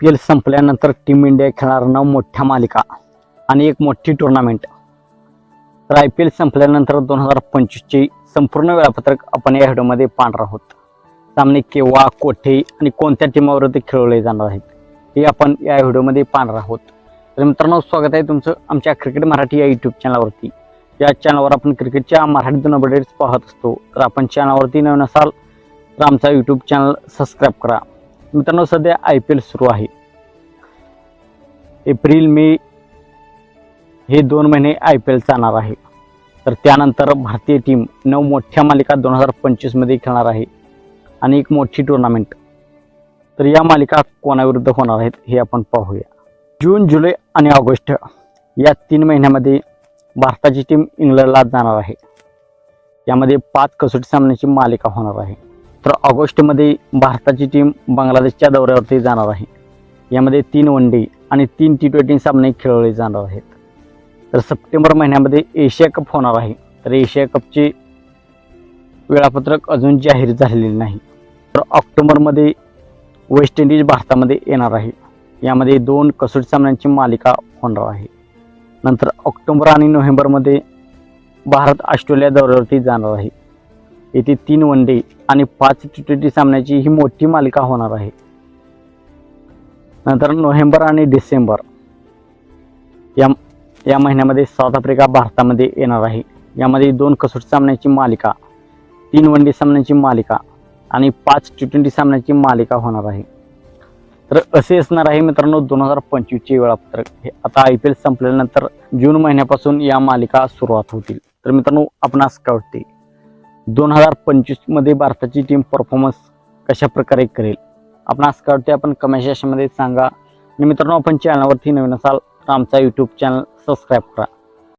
P L संपल्यानंतर team India खेळणार नऊ मोठ्या मालिका आणि एक मोठी टुर्नामेंट तर आय पी एल संपल्यानंतर दोन हजार पंचवीसचे संपूर्ण वेळापत्रक आपण या व्हिडिओमध्ये पाहणार आहोत. सामने केव्हा कोठे आणि कोणत्या टीमावरती खेळवले जाणार आहेत हे आपण या व्हिडिओमध्ये पाहणार आहोत. तर मित्रांनो स्वागत आहे तुमचं आमच्या क्रिकेट मराठी या यूट्यूब चॅनलवरती या चॅनलवर आपण क्रिकेटच्या मराठीतून अपडेट्स पाहत असतो. तर आपण चॅनलवरती नवीन असाल तर आमचा यूट्यूब चॅनल सबस्क्राईब करा. मित्रांनो सध्या आय पी एल सुरू आहे. एप्रिल मे हे दोन महिने आय पी एल चालणार आहे. तर त्यानंतर भारतीय टीम नऊ मोठ्या मालिका दोन हजार पंचवीसमध्ये खेळणार आहे. आणि एक मोठी टुर्नामेंट तर या मालिका कोणाविरुद्ध होणार आहेत हे आपण पाहूया. जून जुलै आणि ऑगस्ट या तीन महिन्यामध्ये भारताची टीम इंग्लंडला जाणार आहे. यामध्ये पाच कसोटी सामन्याची मालिका होणार आहे. तर ऑगस्टमध्ये भारताची टीम बांगलादेशच्या दौऱ्यावरती जाणार आहे. यामध्ये तीन वन डे आणि तीन टी ट्वेंटी सामने खेळवले जाणार आहेत. तर सप्टेंबर महिन्यामध्ये एशिया कप होणार आहे. तर एशिया कपचे वेळापत्रक अजून जाहीर झालेले नाही. तर ऑक्टोबरमध्ये वेस्ट इंडिज भारतामध्ये येणार आहे. यामध्ये दोन कसोटी सामन्यांची मालिका होणार आहे. नंतर ऑक्टोबर आणि नोव्हेंबरमध्ये भारत ऑस्ट्रेलिया दौऱ्यावरती जाणार आहे. येथे तीन वन डे आणि पाच टी ट्वेंटी सामन्याची ही मोठी मालिका होणार आहे. नंतर नोव्हेंबर आणि डिसेंबर या या महिन्यामध्ये साऊथ आफ्रिका भारतामध्ये येणार आहे. यामध्ये दोन कसोटी सामन्याची मालिका तीन वन डे सामन्याची मालिका आणि पाच टी ट्वेंटी सामन्याची मालिका होणार आहे. तर असे असणार आहे मित्रांनो दोन हजार पंचवीसचे वेळापत्रक. हे आता आय पी एल संपल्यानंतर जून महिन्यापासून या मालिका सुरुवात होतील. तर मित्रांनो आपणास कळते दोन हजार पंचवीसमध्ये भारताची टीम परफॉर्मन्स कशा प्रकारे करेल? आपण काय वाटते आपण कमेंट सेशनमध्ये सांगा. आणि मित्रांनो आपण चॅनलवरती नवीन असाल तर आमचा यूट्यूब चॅनल सबस्क्राईब करा.